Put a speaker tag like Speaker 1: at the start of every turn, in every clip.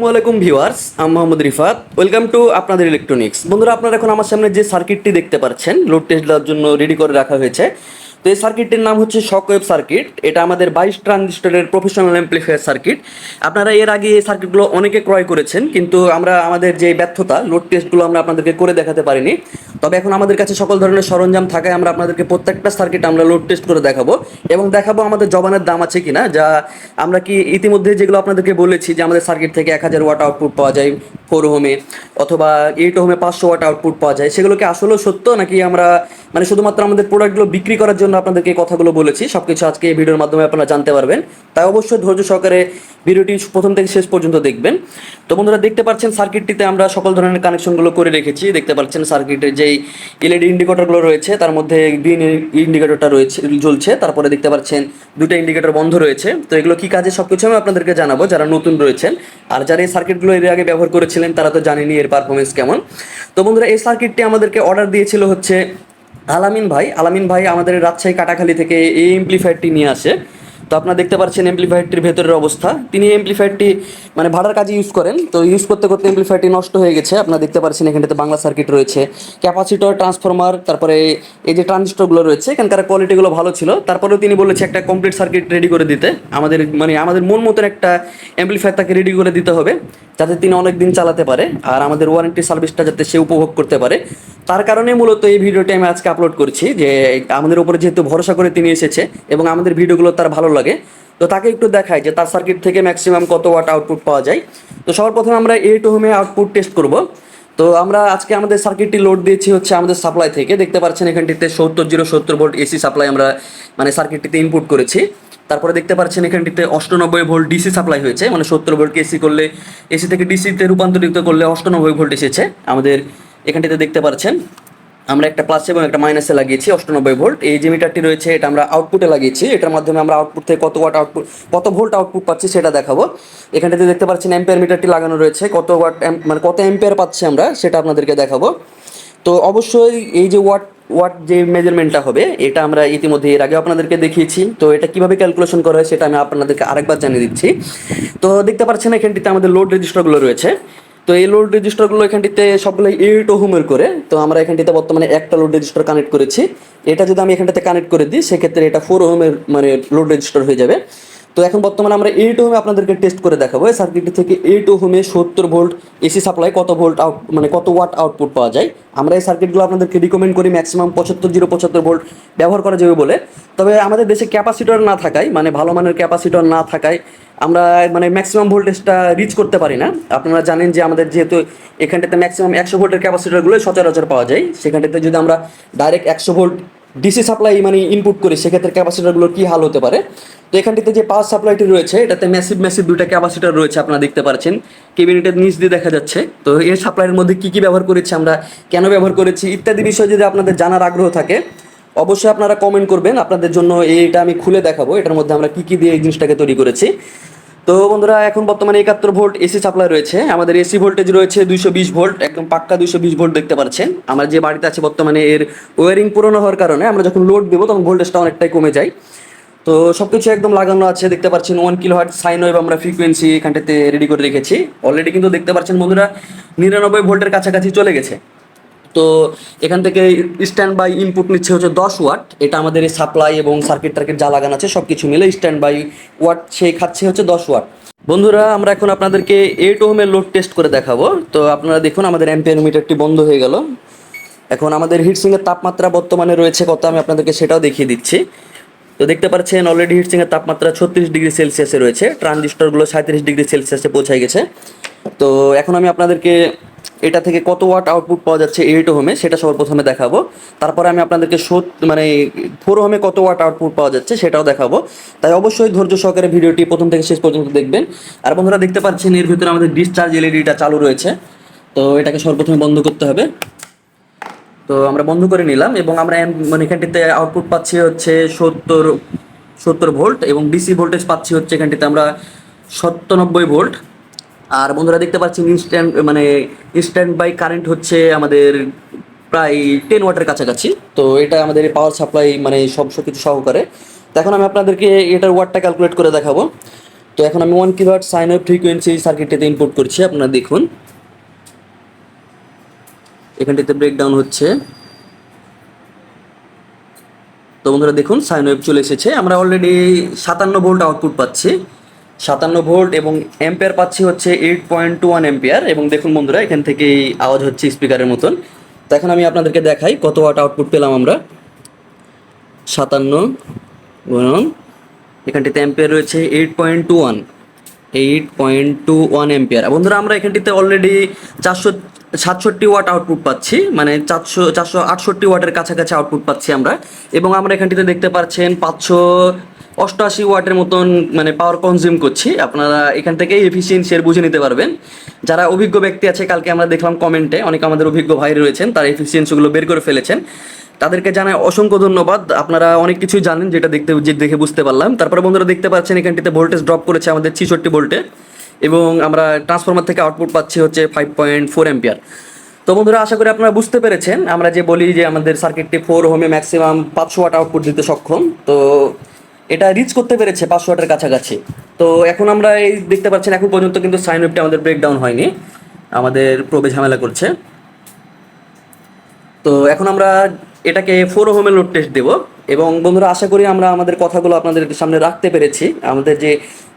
Speaker 1: আসসালামু ভিওয়ার্স আমি Mohammad Rifat. Welcome to আপনাদের ইলেকট্রনিক্স বন্ধুরা, আপনারা এখন আমার সামনে যে সার্কিটটি দেখতে পাচ্ছেন লোড টেস্ট দেওয়ার জন্য রেডি করে রাখা হয়েছে তো এই সার্কিটটির নাম হচ্ছে শকওয়েভ সার্কিট এটা আমাদের বাইশ ট্রানজিস্টরের প্রফেশনাল অ্যাম্প্লিফায়ার সার্কিট আপনারা এর আগে এই সার্কিটগুলো অনেকে ক্রয় করেছেন, কিন্তু আমরা আমাদের যে ব্যর্থতা লোড টেস্টগুলো আমরা আপনাদেরকে করে দেখাতে পারিনি। তবে এখন আমাদের কাছে সকল ধরনের সরঞ্জাম থাকায় আমরা আপনাদেরকে প্রত্যেকটা সার্কিট আমরা লোড টেস্ট করে দেখাবো এবং দেখাবো আমাদের জবানের দাম আছে কিনা, যা আমরা কি ইতিমধ্যে যেগুলো আপনাদেরকে বলেছি যে আমাদের সার্কিট থেকে এক হাজার ওয়াট আউটপুট পাওয়া যায় ফোর হোমে অথবা এইট হোমে পাঁচশো ওয়াট আউটপুট পাওয়া যায় সেগুলো কি আসলেও সত্য নাকি আমরা মানে শুধুমাত্র আমাদের প্রোডাক্টগুলো বিক্রি করার জন্য আপনাদেরকে কথাগুলো বলেছি সব কিছু আজকে এই ভিডিওর মাধ্যমে আপনারা জানতে পারবেন। তাই অবশ্যই ধৈর্য সহকারে ভিডিওটি প্রথম থেকে শেষ পর্যন্ত দেখবেন। তো বন্ধুরা, দেখতে পাচ্ছেন সার্কিটটিতে আমরা সকল ধরনের কানেকশনগুলো করে রেখেছি। দেখতে পাচ্ছেন সার্কিটের যেই এলইডি ইন্ডিকেটরগুলো রয়েছে, তার মধ্যে গ্রিন ইন্ডিকেটরটা রয়েছে, জ্বলছে। তারপরে দেখতে পাচ্ছেন দুটো ইন্ডিকেটর বন্ধ রয়েছে। তো এগুলো কি কাজে? সব কিছু আমি আপনাদেরকে জানাব, যারা নতুন রয়েছেন। আর যারা এই সার্কিটগুলো এর আগে ব্যবহার করেছিলেন তারা তো জানেনি এর পারফরমেন্স কেমন। তো বন্ধুরা, এই সার্কিটটি আমাদেরকে অর্ডার দিয়েছিল হচ্ছে আলামিন ভাই। আলামিন ভাই আমাদের রাজশাহী কাটাখালী থেকে এই এমপ্লিফায়ারটি নিয়ে আসে। তো আপনারা দেখতে পাচ্ছেন এমপ্লিফায়ারটির ভেতরের অবস্থা। তিনি এমপ্লিফায়ারটি মানে ভাড়ার কাজে ইউজ করেন। তো ইউজ করতে করতে এমপ্লিফায়ারটি নষ্ট হয়ে গেছে। আপনারা দেখতে পাচ্ছেন এখানটাতে বাংলা সার্কিট রয়েছে। ক্যাপাসিটর ট্রান্সফরমার তারপরে এই যে ট্রানজিস্টরগুলো রয়েছে, এখানকার কোয়ালিটিগুলো ভালো ছিল। তারপরেও তিনি বলেছে একটা কমপ্লিট সার্কিট রেডি করে দিতে। আমাদের মানে আমাদের মন মতন একটা এমপ্লিফায়ার তাকে রেডি করে দিতে হবে, যাতে তিনি অনেক দিন চালাতে পারে আর আমাদের ওয়ারেন্টি সার্ভিসটা যাতে সে উপভোগ করতে পারে। তার কারণে মূলত এই ভিডিওটি আমি আজকে আপলোড করছি যে আমাদের উপরে যেহেতু ভরসা করে তিনি এসেছে এবং আমাদের ভিডিওগুলো তার ভালো লাগে তো তাকে একটু দেখায় যে তার সার্কিট থেকে ম্যাক্সিমাম কত ওয়াট আউটপুট পাওয়া যায়। তো সবার প্রথমে আমরা এইট হোমে আউটপুট টেস্ট করব। তো আমরা আজকে আমাদের সার্কিটটি লোড দিয়েছি হচ্ছে আমাদের সাপ্লাই থেকে। দেখতে পাচ্ছেন এখানটিতে সত্তর জিরো সত্তর ভোল্ট এসি সাপ্লাই আমরা মানে সার্কিটটিতে ইনপুট করেছি। তারপরে দেখতে পাচ্ছেন এখানটিতে অষ্টানব্বই ভোল্ট ডিসি সাপ্লাই হয়েছে। মানে সত্তর ভোল্ট এসি করলে এসি থেকে ডিসিতে রূপান্তরিত করলে অষ্টানব্বই ভোল্ট এসেছে। আমাদের এখানটিতে দেখতে পাচ্ছেন। আমরা একটা প্লাস এবং একটা মাইনাসে লাগিয়েছি, অষ্টানব্বই ভোল্ট এই যে মিটারটি রয়েছে, এটা আমরা আউটপুটে লাগিয়েছি। এটার মাধ্যমে আমরা আউটপুট থেকে কত ওয়াট আউটপুট কত ভোল্ট আউটপুট পাচ্ছি সেটা দেখাবো। এখানটাতে দেখতে পাচ্ছেন অ্যাম্পিয়ার মিটারটি লাগানো রয়েছে। কত ওয়াট মানে কত অ্যাম্পিয়ার পাচ্ছি আমরা সেটা আপনাদেরকে দেখাবো। তো অবশ্যই এই যে ওয়াট ওয়াট যে মেজারমেন্টটা হবে, এটা আমরা ইতিমধ্যে এর আগে আপনাদেরকে দেখিয়েছি। তো এটা কীভাবে ক্যালকুলেশন করা হয় সেটা আমি আপনাদেরকে আরেকবার জানিয়ে দিচ্ছি। তো দেখতে পাচ্ছেন এখানটিতে আমাদের লোড রেজিস্টারগুলো রয়েছে। তো এই লোড রেজিস্টারগুলো এখানটিতে সবগুলো এইট ওহুমের করে। তো আমরা এখানটিতে বর্তমানে একটা লোড রেজিস্টার কানেক্ট করেছি। এটা যদি আমি এখানটাতে কানেক্ট করে দিই, সেক্ষেত্রে এটা ফোর ওহুমের মানে লোড রেজিস্টার হয়ে যাবে। তো এখন বর্তমানে আমরা এইট হোমে আপনাদেরকে টেস্ট করে দেখাবো। এই সার্কিটটি থেকে এইট হোমে সত্তর ভোল্ট এসি সাপ্লাই কত ভোল্ট আউট মানে কত ওয়াট আউটপুট পাওয়া যায়। আমরা এই সার্কিটগুলো আপনাদেরকে রিকমেন্ড করি ম্যাক্সিমাম পঁচাত্তর জিরো পঁচাত্তর ভোল্ট ব্যবহার করা যাবে বলে। তবে আমাদের দেশে ক্যাপাসিটর না থাকায় মানে ভালো মানের ক্যাপাসিটর না থাকায় আমরা মানে ম্যাক্সিমাম ভোল্টেজটা রিচ করতে পারি না। আপনারা জানেন যে আমাদের যেহেতু এখানটাতে ম্যাক্সিমাম একশো ভোল্টের ক্যাপাসিটরগুলো সচরাচর পাওয়া যায়। সেখানটাতে যদি আমরা ডাইরেক্ট একশো ভোল্ট ডিসি সাপ্লাই মানে ইনপুট করি, সেক্ষেত্রে ক্যাপাসিটরগুলোর কী হাল হতে পারে? তো এখানটিতে যে পাওয়ার সাপ্লাইটি রয়েছে, এটাতে ম্যাসিভ ম্যাসিভ দুইটা ক্যাপাসিটার রয়েছে, আপনারা দেখতে পাচ্ছেন কেবিনেটের নিচ দিয়ে দেখা যাচ্ছে। তো এই সাপ্লাইয়ের মধ্যে কী কী ব্যবহার করেছি আমরা, কেন ব্যবহার করেছি, ইত্যাদি বিষয় যদি আপনাদের জানার আগ্রহ থাকে, অবশ্যই আপনারা কমেন্ট করবেন। আপনাদের জন্য এইটা আমি খুলে দেখাবো, এটার মধ্যে আমরা কী কী দিয়ে এই জিনিসটাকে তৈরি করেছি। তো বন্ধুরা, এখন বর্তমানে একাত্তর ভোল্ট এসি সাপ্লাই রয়েছে। আমাদের এসি ভোল্টেজ রয়েছে দুইশো বিশ ভোল্ট, একদম পাক্কা দুইশো বিশ ভোল্ট দেখতে পাচ্ছেন। আমার যে বাড়িতে আছে বর্তমানে, এর ওয়ারিং পুরনো হওয়ার কারণে আমরা যখন লোড দেবো, তখন ভোল্টেজটা অনেকটাই কমে যায়। তো সব কিছু একদম লাগানো আছে, দেখতে পাচ্ছেন one kilo hertz sine wave আমরা ফ্রিকোয়েন্সি এখানটাতে রেডি করে রেখেছি। অলরেডি কিন্তু দেখতে পাচ্ছেন বন্ধুরা, নিরানব্বই ভোল্টের কাছাকাছি চলে গেছে। তো এখান থেকে স্ট্যান্ড বাই ইনপুট নিচ্ছে হচ্ছে দশ ওয়াট এটা আমাদের এই সাপ্লাই এবং সার্কিট টার্কিট যা লাগানো আছে সব কিছু মিলে স্ট্যান্ড বাই ওয়াট সে খাচ্ছে হচ্ছে দশ ওয়াট বন্ধুরা, আমরা এখন আপনাদেরকে এইট ওহমের লোড টেস্ট করে দেখাবো। তো আপনারা দেখুন, আমাদের অ্যাম্পিয়ার মিটারটি বন্ধ হয়ে গেল। এখন আমাদের হিটসিংয়ের তাপমাত্রা বর্তমানে রয়েছে কত, আমি আপনাদেরকে সেটাও দেখিয়ে দিচ্ছি। তো দেখতে পাচ্ছেন অলরেডি হিটসিংয়ের তাপমাত্রা ছত্রিশ ডিগ্রি সেলসিয়াসে রয়েছে। ট্রানজিস্টরগুলো সাঁত্রিশ ডিগ্রি সেলসিয়াসে পৌঁছায় গেছে। তো এখন আমি আপনাদেরকে এটা থেকে কত ওয়াট আউটপুট পাওয়া যাচ্ছে এইট হোমে সেটা সবার প্রথমে দেখাবো। তারপরে আমি আপনাদেরকে সত মানে ফোর হোমে কত ওয়াট আউটপুট পাওয়া যাচ্ছে সেটাও দেখাবো। তাই অবশ্যই ধৈর্য সহকারে ভিডিওটি প্রথম থেকে শেষ পর্যন্ত দেখবেন। আর বন্ধুরা দেখতে পাচ্ছেন এর ভিতরে আমাদের ডিসচার্জ এলইডিটা চালু রয়েছে। তো এটাকে সর্বপ্রথমে বন্ধ করতে হবে। তো আমরা বন্ধ করে নিলাম এবং আমরা মানে এখানটিতে আউটপুট পাচ্ছি হচ্ছে সত্তর সত্তর ভোল্ট এবং ডিসি ভোল্টেজ পাচ্ছি হচ্ছে এখানটিতে আমরা সত্তানব্বই ভোল্ট আর বন্ধুরা দেখতে পাচ্ছেন ইনস্ট্যান্ট মানে ইনস্ট্যান্ট বাই কারেন্ট হচ্ছে আমাদের প্রায় টেন ওয়াটের কাছাকাছি। তো এটা আমাদের পাওয়ার সাপ্লাই মানে সব সব কিছু সহকারে। তো এখন আমি আপনাদেরকে এটার ওয়াটটা ক্যালকুলেট করে দেখাবো। তো এখন আমি one kilowatt sine wave frequency সার্কিটটিতে ইনপুট করছি, আপনারা দেখুন। এখানটিতে ব্রেকডাউন হচ্ছে। তো বন্ধুরা দেখুন সাইন ওয়েভ চলে এসেছে। আমরা অলরেডি সাতান্ন ভোল্ট আউটপুট পাচ্ছি। সাতান্ন ভোল্ট এবং এম্পিয়ার পাচ্ছি হচ্ছে eight point two one ampere এবং দেখুন বন্ধুরা, এখান থেকেই আওয়াজ হচ্ছে স্পিকারের মতন। তো এখন আমি আপনাদেরকে দেখাই কত ওয়াট আউটপুট পেলাম আমরা। সাতান্ন গুণন, এখানটিতে অ্যাম্পিয়ার রয়েছে eight point two one eight point two one ampere বন্ধুরা, আমরা এখানটিতে অলরেডি চারশো, সাতষট্টি ওয়াট আউটপুট পাচ্ছি মানে চারশো চারশো আটষট্টি ওয়াটের কাছাকাছি আউটপুট পাচ্ছি আমরা। এবং আমরা এখানটিতে দেখতে পাচ্ছেন পাঁচশো অষ্টআশি ওয়াটের মতন মানে পাওয়ার কনজিউম করছি। আপনারা এখান থেকে এফিসিয়েন্সি এর বুঝে নিতে পারবেন। যারা অভিজ্ঞ ব্যক্তি আছে, কালকে আমরা দেখলাম কমেন্টে অনেক আমাদের অভিজ্ঞ ভাই রয়েছেন, তারা এফিসিয়েন্সিগুলো বের করে ফেলেছেন। তাদেরকে জানাই অসংখ্য ধন্যবাদ। আপনারা অনেক কিছুই জানেন, যেটা দেখতে, যে দেখে বুঝতে পারলাম। তারপরে বন্ধুরা দেখতে পাচ্ছেন, এখানটিতে ভোল্টেজ ড্রপ করেছে আমাদের ছিষট্টি ভোল্টে এবং আমরা ট্রান্সফরমার থেকে আউটপুট পাচ্ছি হচ্ছে ফাইভ পয়েন্ট ফোর অ্যাম্পিয়ার তো বন্ধুরা, আশা করি আপনারা বুঝতে পেরেছেন। আমরা যে বলি যে আমাদের সার্কিটটি ফোর হোমে ম্যাক্সিমাম পাঁচশো ওয়াট আউটপুট দিতে সক্ষম। তো এটা রিচ করতে পেরেছে পাঁচশো ওয়াটের কাছাকাছি। তো এখন আমরা এই দেখতে পাচ্ছেন, এখন পর্যন্ত কিন্তু সাইন ওয়েভটা আমাদের ব্রেকডাউন হয়নি। আমাদের প্রবে ঝামেলা করছে। তো এখন আমরা এটাকে ফোর হোমে লোড টেস্ট দেবো। এবং বন্ধুরা, আশা করি আমরা আমাদের কথাগুলো আপনাদের সামনে রাখতে পেরেছি। আমাদের যে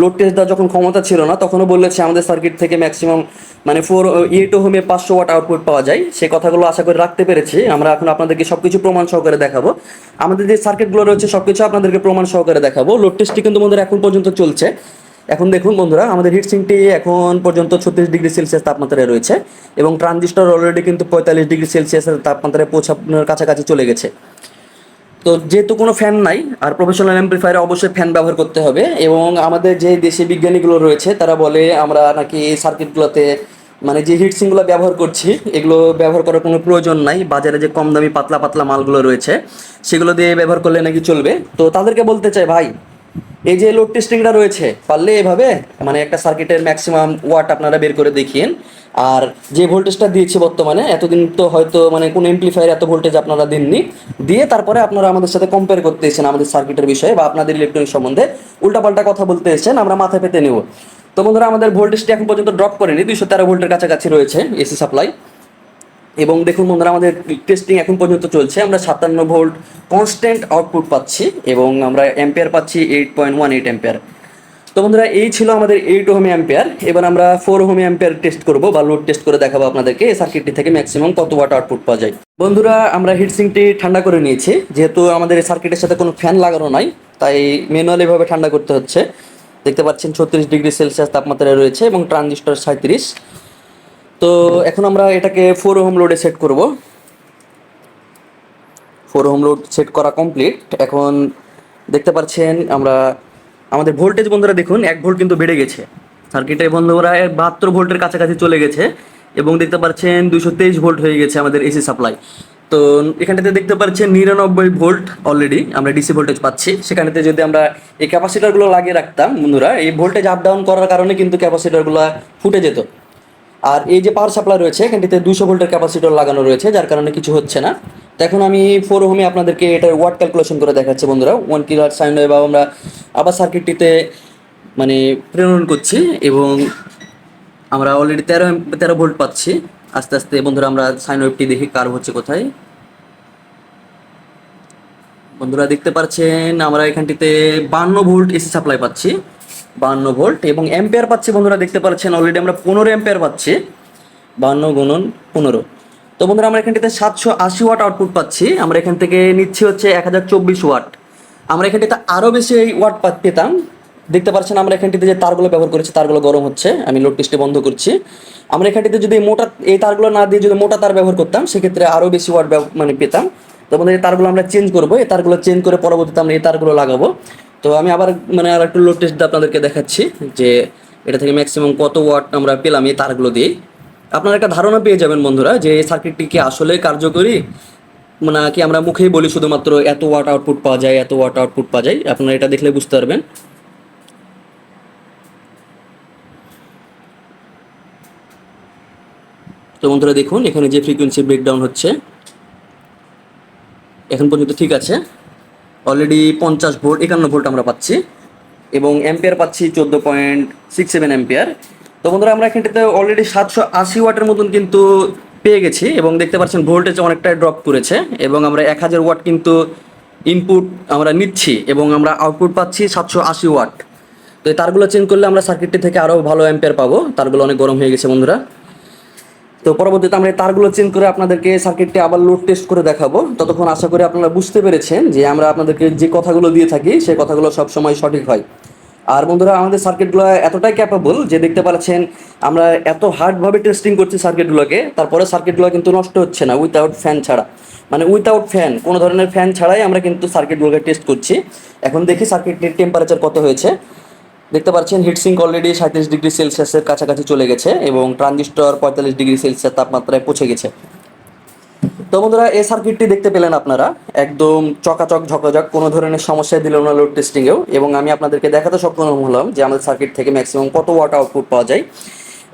Speaker 1: লোড টেস্ট দেওয়ার যখন ক্ষমতা ছিল না, তখনও বলেছে আমাদের সার্কিট থেকে ম্যাক্সিমাম মানে ফোর এইট হোমে পাঁচশো ওয়াট আউটপুট পাওয়া যায়। সেই কথাগুলো আশা করি রাখতে পেরেছি। আমরা এখন আপনাদেরকে সব কিছু প্রমাণ সহকারে দেখাবো। আমাদের যে সার্কিটগুলো রয়েছে সব কিছু আপনাদেরকে প্রমাণ সহকারে দেখাবো। লোড টেস্টটি কিন্তু বন্ধুরা এখন পর্যন্ত চলছে। এখন দেখুন বন্ধুরা, আমাদের হিটসিংটি এখন পর্যন্ত ছত্রিশ ডিগ্রি সেলসিয়াস তাপমাত্রায় রয়েছে এবং ট্রানজিস্টর অলরেডি কিন্তু পঁয়তাল্লিশ ডিগ্রি সেলসিয়াসের তাপমাত্রায় পৌঁছানোর কাছাকাছি চলে গেছে। তো যেহেতু কোনো ফ্যান নাই, আর প্রফেশনাল অ্যাম্প্লিফায়ারে অবশ্যই ফ্যান ব্যবহার করতে হবে এবং আমাদের যে দেশি বিজ্ঞানীগুলো রয়েছে, তারা বলে আমরা নাকি সার্কিটগুলোতে মানে যে হিটসিংগুলো ব্যবহার করছি, এগুলো ব্যবহার করার কোনো প্রয়োজন নাই। বাজারে যে কম দামি পাতলা পাতলা মালগুলো রয়েছে, সেগুলো দিয়ে ব্যবহার করলে নাকি চলবে। তো তাদেরকে বলতে চাই ভাই, এই যে লোড টেস্টিংটা রয়েছে, পারলে এভাবে মানে একটা সার্কিটের ম্যাক্সিমাম ওয়াট আপনারা বের করে দেখিয়েন। আর যে ভোল্টেজটা দিয়েছে বর্তমানে, এতদিন তো হয়তো মানে কোনো এমপ্লিফায়ার এত ভোল্টেজ আপনারা দেননি, দিয়ে তারপরে আপনারা আমাদের সাথে কম্পেয়ার করতে এসেছেন আমাদের সার্কিটের বিষয়ে বা আপনাদের ইলেকট্রনিক সম্বন্ধে। উল্টাপাল্টা কথা বলতে এসেছেন, আমরা মাথায় পেতে নেব। তো বন্ধুরা, আমাদের ভোল্টেজটি এখন পর্যন্ত ড্রপ করেনি, দুইশো তেরো ভোল্টের কাছাকাছি রয়েছে এসি সাপ্লাই এবং দেখুন বন্ধুরা, আমাদের টেস্টিং এখন পর্যন্ত চলছে, আমরা সাতান্ন ভোল্ট কনস্ট্যান্ট আউটপুট পাচ্ছি এবং আমরা অ্যাম্পিয়ার পাচ্ছি eight point one eight ampere তো বন্ধুরা, এই ছিল আমাদের এইট হোমি অ্যাম্পিয়ার এবার আমরা ফোর হোমি অ্যাম্পিয়ার টেস্ট করব বা লোড টেস্ট করে দেখাবো আপনাদেরকে এই সার্কিটটি থেকে ম্যাক্সিমাম কত ওয়াট আউটপুট পাওয়া যায়। বন্ধুরা, আমরা হিটসিংটি ঠান্ডা করে নিয়েছি, যেহেতু আমাদের এই সার্কিটের সাথে কোনো ফ্যান লাগানো নাই, তাই ম্যানুয়ালি ভাবে ঠান্ডা করতে হচ্ছে। দেখতে পাচ্ছেন ছত্রিশ ডিগ্রি সেলসিয়াস তাপমাত্রায় রয়েছে এবং ট্রানজিস্টর সাঁত্রিশ তো এখন আমরা এটাকে ফোর হোম লোডে সেট করব। ফোর হোম লোড সেট করা কমপ্লিট এখন দেখতে পাচ্ছেন আমরা আমাদের ভোল্টেজ বন্ধুরা দেখুন, এক ভোল্ট কিন্তু বেড়ে গেছে। সার্কিটে বন্ধুরা বাহাত্তর ভোল্টের কাছাকাছি চলে গেছে এবং দেখতে পাচ্ছেন দুশো তেইশ ভোল্ট হয়ে গেছে আমাদের এসি সাপ্লাই। তো এখানটাতে দেখতে পাচ্ছেন নিরানব্বই ভোল্ট অলরেডি আমরা ডিসি ভোল্টেজ পাচ্ছি। সেখানেতে যদি আমরা এই ক্যাপাসিটারগুলো লাগিয়ে রাখতাম বন্ধুরা, এই ভোল্টেজ আপ ডাউন করার কারণে কিন্তু ক্যাপাসিটারগুলো ফুটে যেত। আর এই যে পাওয়ার সাপ্লাই রয়েছে, এখানটিতে দুশো ভোল্টের ক্যাপাসিটর লাগানো রয়েছে, যার কারণে কিছু হচ্ছে না। তো এখন আমি ফোর হোমে আপনাদেরকে এটার ওয়াট ক্যালকুলেশন করে দেখাচ্ছি বন্ধুরা। ওয়ান কিলোয়াট সাইন বা আমরা আবার সার্কিটটিতে মানে প্রেরণ করছি এবং আমরা অলরেডি তেরো তেরো ভোল্ট পাচ্ছি। আস্তে আস্তে বন্ধুরা আমরা সাইন ওয়েভটি দেখি কার্ভ হচ্ছে কোথায়। বন্ধুরা দেখতে পাচ্ছেন, আমরা এখানটিতে বান্ন ভোল্ট এসি সাপ্লাই পাচ্ছি। বান্ন ভোল্ট এবং অ্যাম্পিয়ার পাচ্ছি বন্ধুরা, দেখতে পাচ্ছেন অলরেডি আমরা পনেরো অ্যাম্পিয়ার পাচ্ছি। বান্ন গুণন পনেরো। তো বন্ধুরা আমরা এখানটিতে সাতশো আশি ওয়াট আউটপুট পাচ্ছি। আমরা এখান থেকে নিচ্ছি হচ্ছে এক হাজার চব্বিশ ওয়াট আমরা এখানটিতে আরও বেশি এই ওয়াট পেতাম। দেখতে পাচ্ছেন আমরা এখানটিতে যে তারগুলো ব্যবহার করেছি, তারগুলো গরম হচ্ছে। আমি লোড টেস্টে বন্ধ করছি। আমরা এখানটিতে যদি মোটা, এই তারগুলো না দিয়ে যদি মোটা তার ব্যবহার করতাম, সেক্ষেত্রে আরও বেশি ওয়াট মানে পেতাম। তো আমাদের এই তারগুলো আমরা চেঞ্জ করব। এই তারগুলো চেঞ্জ করে পরবর্তীতে আমরা এই তারগুলো লাগাবো। তো আমি আবার মানে আর একটু লোড টেস্ট আপনাদেরকে দেখাচ্ছি যে এটা থেকে ম্যাক্সিমাম কত ওয়াট আমরা পেলাম এই তারগুলো দিয়ে। আপনারা একটা ধারণা পেয়ে যাবেন বন্ধুরা যে এই সার্কিটটি কি আসলে কার্যকরী? মানে কি আমরা মুখেই বলি শুধুমাত্র এত ওয়াট আউটপুট পাওয়া যায়, এত ওয়াট আউটপুট পাওয়া যায়। আপনারা এটা দেখলে বুঝতে পারবেন। তো বন্ধুরা দেখুন, এখানে যে ফ্রিকোয়েন্সি ব্রেকডাউন হচ্ছে, এখন পর্যন্ত ঠিক আছে। অলরেডি পঞ্চাশ ভোল্ট একান্ন ভোল্ট আমরা পাচ্ছি এবং অ্যাম্পিয়ার পাচ্ছি চোদ্দ পয়েন্ট সিক্স সেভেন অ্যাম্পিয়ার তো বন্ধুরা আমরা এখানটাতে অলরেডি সাতশো আশি ওয়াটের মতন কিন্তু পেয়ে গেছি এবং দেখতে পাচ্ছেন ভোল্টেজ অনেকটাই ড্রপ করেছে এবং আমরা এক হাজার ওয়াট কিন্তু ইনপুট আমরা নিচ্ছি এবং আমরা আউটপুট পাচ্ছি সাতশো আশি ওয়াট তো তারগুলো চেঞ্জ করলে আমরা সার্কিটটি থেকে আরও ভালো অ্যাম্পিয়ার পাবো। তারগুলো অনেক গরম হয়ে গেছে, বন্ধুরা। তো পরবর্তীতে আমরা তারগুলো চেঞ্জ করে আপনাদেরকে সার্কিটটি আবার লোড টেস্ট করে দেখাবো। ততক্ষণ আশা করি আপনারা বুঝতে পেরেছেন যে আমরা আপনাদেরকে যে কথাগুলো দিয়ে থাকি সেই কথাগুলো সবসময় সঠিক হয়। আর বন্ধুরা, আমাদের সার্কিটগুলো এতটাই ক্যাপাবল যে দেখতে পাচ্ছেন, আমরা এত হার্ডভাবে টেস্টিং করছি সার্কিটগুলোকে তারপরে সার্কিটগুলো কিন্তু নষ্ট হচ্ছে না উইথাউট ফ্যান ছাড়া। মানে উইথাউট ফ্যান কোনো ধরনের ফ্যান ছাড়াই আমরা কিন্তু সার্কিটগুলোকে টেস্ট করছি। এখন দেখি সার্কিটের টেম্পারেচার কত হয়েছে। দেখতে পাচ্ছেন হিটসিঙ্ক অলরেডি সাঁত্রিশ ডিগ্রি সেলসিয়াসের কাছাকাছি চলে গেছে এবং ট্রানজিস্টর পঁয়তাল্লিশ ডিগ্রি সেলসিয়াস তাপমাত্রায় পৌঁছে গেছে। তো বন্ধুরা, এই সার্কিটটি দেখতে পেলেন আপনারা। একদম চকাচক, ঝকাঝক, কোনো ধরনের সমস্যা দিল না লোড টেস্টিংয়েও এবং আমি আপনাদেরকে দেখাতে সক্ষম হলাম যে আমাদের সার্কিট থেকে ম্যাক্সিমাম কত ওয়াট আউটপুট পাওয়া যায়।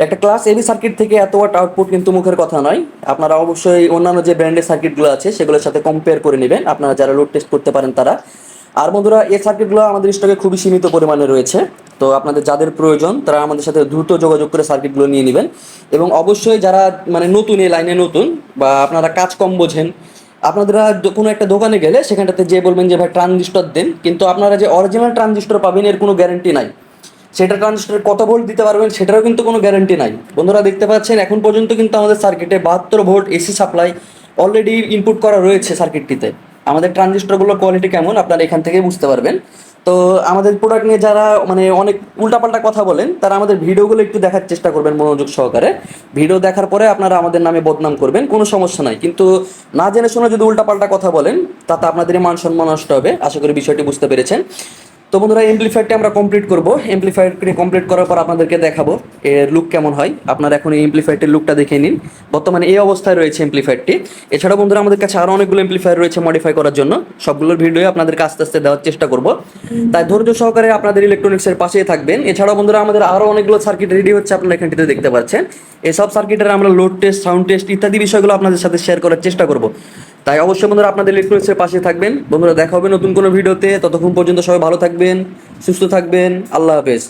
Speaker 1: একটা ক্লাস এবি সার্কিট থেকে এত ওয়াট আউটপুট কিন্তু মুখের কথা নয়। আপনারা অবশ্যই অন্যান্য যে ব্র্যান্ডের সার্কিটগুলো আছে, সেগুলোর সাথে কম্পেয়ার করে নেবেন। আপনারা যারা লোড টেস্ট করতে পারেন তারা। আর বন্ধুরা, এই সার্কিটগুলো আমাদের স্টকে খুবই সীমিত পরিমাণে রয়েছে। তো আপনাদের যাদের প্রয়োজন, তারা আমাদের সাথে দ্রুত যোগাযোগ করে সার্কিটগুলো নিয়ে নেবেন। এবং অবশ্যই যারা মানে নতুন এই লাইনে নতুন বা আপনারা কাজ কম বোঝেন, আপনারা কোনো একটা দোকানে গেলে সেখানটাতে যে বলবেন যে, ভাই, ট্রানজিস্টর দেন। কিন্তু আপনারা যে অরিজিনাল ট্রানজিস্টর পাবেন, এর কোনো গ্যারান্টি নাই। সেটা ট্রানজিস্টর কত ভোল্ট দিতে পারবেন, সেটারও কিন্তু কোনো গ্যারান্টি নাই। বন্ধুরা, দেখতে পাচ্ছেন, এখন পর্যন্ত কিন্তু আমাদের সার্কিটে বাহাত্তর volt AC supply already input করা রয়েছে সার্কিটটিতে। আমাদের ট্রানজিস্টরগুলোর কোয়ালিটি কেমন, আপনারা এখান থেকেই বুঝতে পারবেন। তো আমাদের প্রোডাক্ট নিয়ে যারা মানে অনেক উল্টাপাল্টা কথা বলেন, তারা আমাদের ভিডিওগুলো একটু দেখার চেষ্টা করবেন মনোযোগ সহকারে। ভিডিও দেখার পরে আপনারা আমাদের নামে বদনাম করবেন, কোনো সমস্যা নাই। কিন্তু না জেনে শুনে যদি উল্টাপাল্টা কথা বলেন, তাতে আপনাদেরই মান সম্মান নষ্ট হবে। আশা করি বিষয়টি বুঝতে পেরেছেন। তো বন্ধুরা এমপ্লিফায়ারটি আমরা কমপ্লিট করব। এমপ্লিফায়ারটি কমপ্লিট করার পর আপনাদেরকে দেখাবো এর লুক কেমন হয়। আপনারা এখন এই এমপ্লিফায়ারটির লুকটা দেখে নিন। বর্তমানে এই অবস্থায় রয়েছে এমপ্লিফায়ারটি এছাড়াও বন্ধুরা, আমাদের কাছে আরও অনেকগুলো এমপ্লিফায়ার রয়েছে মডিফাই করার জন্য। সবগুলোর ভিডিও আপনাদেরকে আস্তে আস্তে দেওয়ার চেষ্টা করব। তাই ধৈর্য সহকারে আপনাদের ইলেকট্রনিক্সের পাশেই থাকবেন। এছাড়াও বন্ধুরা, আমাদের আরও অনেকগুলো সার্কিট রেডি হচ্ছে আপনারা এখানটিতে দেখতে পাচ্ছেন। এসব সার্কিটের আমরা লোড টেস্ট সাউন্ড টেস্ট ইত্যাদি বিষয়গুলো আপনাদের সাথে শেয়ার করার চেষ্টা করব। তাই অবশ্যই বন্ধুরা আপনাদের ইলেকট্রনিক্সের পাশে থাকবেন। বন্ধুরা, দেখা হবে নতুন কোনো ভিডিওতে। ততক্ষণ পর্যন্ত সবাই ভালো থাকবেন, সুস্থ থাকবেন। আল্লাহ হাফেজ।